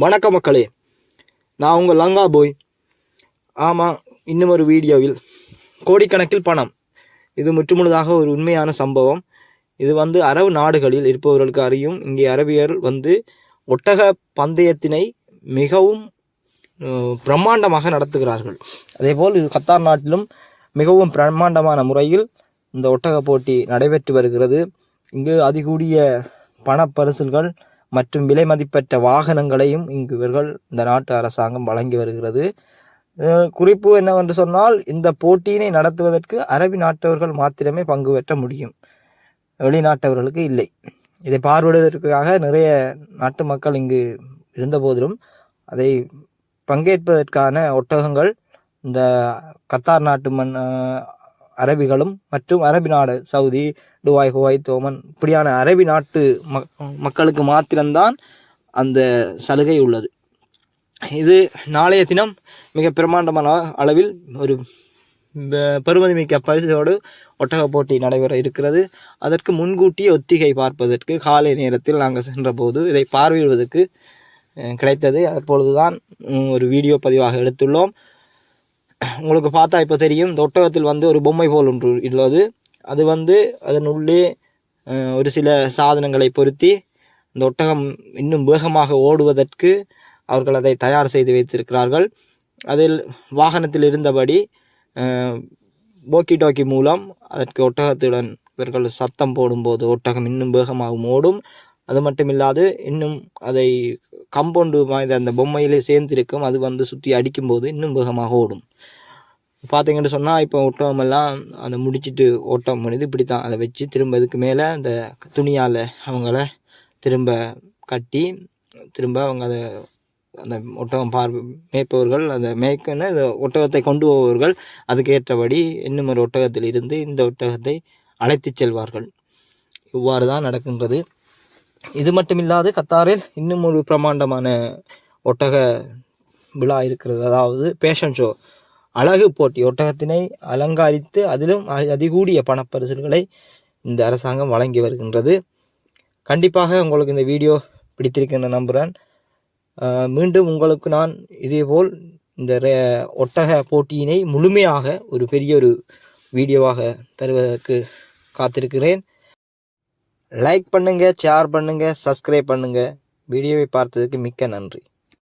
வணக்க மக்களே. நான் உங்கள் லங்கா போய். ஆமாம் இன்னும் ஒரு வீடியோவில் கோடிக்கணக்கில் பணம். இது முற்றுமுழுதாக ஒரு உண்மையான சம்பவம். இது வந்து அரபு நாடுகளில் இருப்பவர்களுக்கு அறியும். இங்கே அரபியர் வந்து ஒட்டக பந்தயத்தினை மிகவும் பிரம்மாண்டமாக நடத்துகிறார்கள். அதேபோல் இது கத்தார் நாட்டிலும் மிகவும் பிரம்மாண்டமான முறையில் இந்த ஒட்டக போட்டி நடைபெற்று வருகிறது. இங்கு அதிகூடிய பணப்பரிசுகள் மற்றும் விலை மதிப்பற்ற வாகனங்களையும் இங்கு இவர்கள் இந்த நாட்டு அரசாங்கம் வழங்கி வருகிறது. குறிப்பு என்னவென்று சொன்னால் இந்த போட்டியினை நடத்துவதற்கு அரபி நாட்டவர்கள் மாத்திரமே பங்கு பெற்ற முடியும். வெளிநாட்டவர்களுக்கு இல்லை. இதை பார்வையிடுவதற்காக நிறைய நாட்டு மக்கள் இங்கு இருந்த போதிலும் அதை பங்கேற்பதற்கான ஒட்டகங்கள் இந்த கத்தார் நாட்டு மண் அரபிகளும் மற்றும் அரபி நாடு சவுதி டுவாய் ஹுவாய் தோமன் இப்படியான அரபி நாட்டு மக் மக்களுக்கு மாத்திரம்தான் அந்த சலுகை உள்ளது. இது நாளைய தினம் மிக பிரமாண்டமான அளவில் ஒரு பெருமதிமிக்க பரிசோடு ஒட்டக போட்டி நடைபெற இருக்கிறது. அதற்கு முன்கூட்டியே ஒத்திகை பார்ப்பதற்கு காலை நேரத்தில் நாங்கள் சென்றபோது இதை பார்வையிடுவதற்கு கிடைத்தது. அப்பொழுதுதான் ஒரு வீடியோ பதிவாக எடுத்துள்ளோம். உங்களுக்கு பார்த்தா இப்போ தெரியும் இந்த ஒட்டகத்தில் வந்து ஒரு பொம்மை போல் ஒன்று உள்ளது. அது வந்து அதன் உள்ளே ஒரு சில சாதனங்களை பொருத்தி இந்த ஒட்டகம் இன்னும் வேகமாக ஓடுவதற்கு அவர்கள் அதை தயார் செய்து வைத்திருக்கிறார்கள். அதில் வாகனத்தில் இருந்தபடி போக்கி டோக்கி மூலம் அதற்கு ஒட்டகத்துடன் இவர்கள் சத்தம் போடும்போது ஒட்டகம் இன்னும் வேகமாக ஓடும். அது மட்டும் இல்லாது இன்னும் அதை கம்பவுண்டு வாய்ந்த அந்த பொம்மையிலே சேர்ந்திருக்கும் அது வந்து சுற்றி அடிக்கும்போது இன்னும் வேகமாக ஓடும். பார்த்தீங்கன்னு சொன்னால் இப்போ ஓட்டமெல்லாம் அதை முடிச்சிட்டு ஓட்டம் பண்ணிது இப்படி தான் அதை வச்சு திரும்ப இதுக்கு மேலே அந்த துணியால் அவங்கள திரும்ப கட்டி திரும்ப அவங்க அதை அந்த ஒட்டகம் பார் மேய்ப்பவர்கள் அந்த மேய்க்கன்னு அந்த ஒட்டகத்தை கொண்டு போவர்கள் அதுக்கேற்றபடி இன்னும் ஒரு ஒட்டகத்தில் இருந்து இந்த ஒட்டகத்தை அழைத்துச் செல்வார்கள். இவ்வாறு தான் நடக்கின்றது. இது மட்டுமில்லாது கத்தாரில் இன்னும் ஒரு பிரமாண்டமான ஒட்டக விழா இருக்கிறது. அதாவது பேஷன் ஷோ அழகு போட்டி. ஒட்டகத்தினை அலங்காரித்து அதிலும் அதிகூடிய பணப்பரிசுகளை இந்த அரசாங்கம் வழங்கி வருகின்றது. கண்டிப்பாக உங்களுக்கு இந்த வீடியோ பிடித்திருக்கின்ற நம்புகிறேன் மீண்டும் உங்களுக்கு நான் இதேபோல் இந்த ரே- ஒட்டக போட்டியினை முழுமையாக ஒரு பெரிய ஒரு வீடியோவாக தருவதற்கு காத்திருக்கிறேன். லைக் பண்ணுங்கள் ஷேர் பண்ணுங்கள் சப்ஸ்கிரைப் பண்ணுங்கள் வீடியோவை பார்த்ததுக்கு மிக்க நன்றி.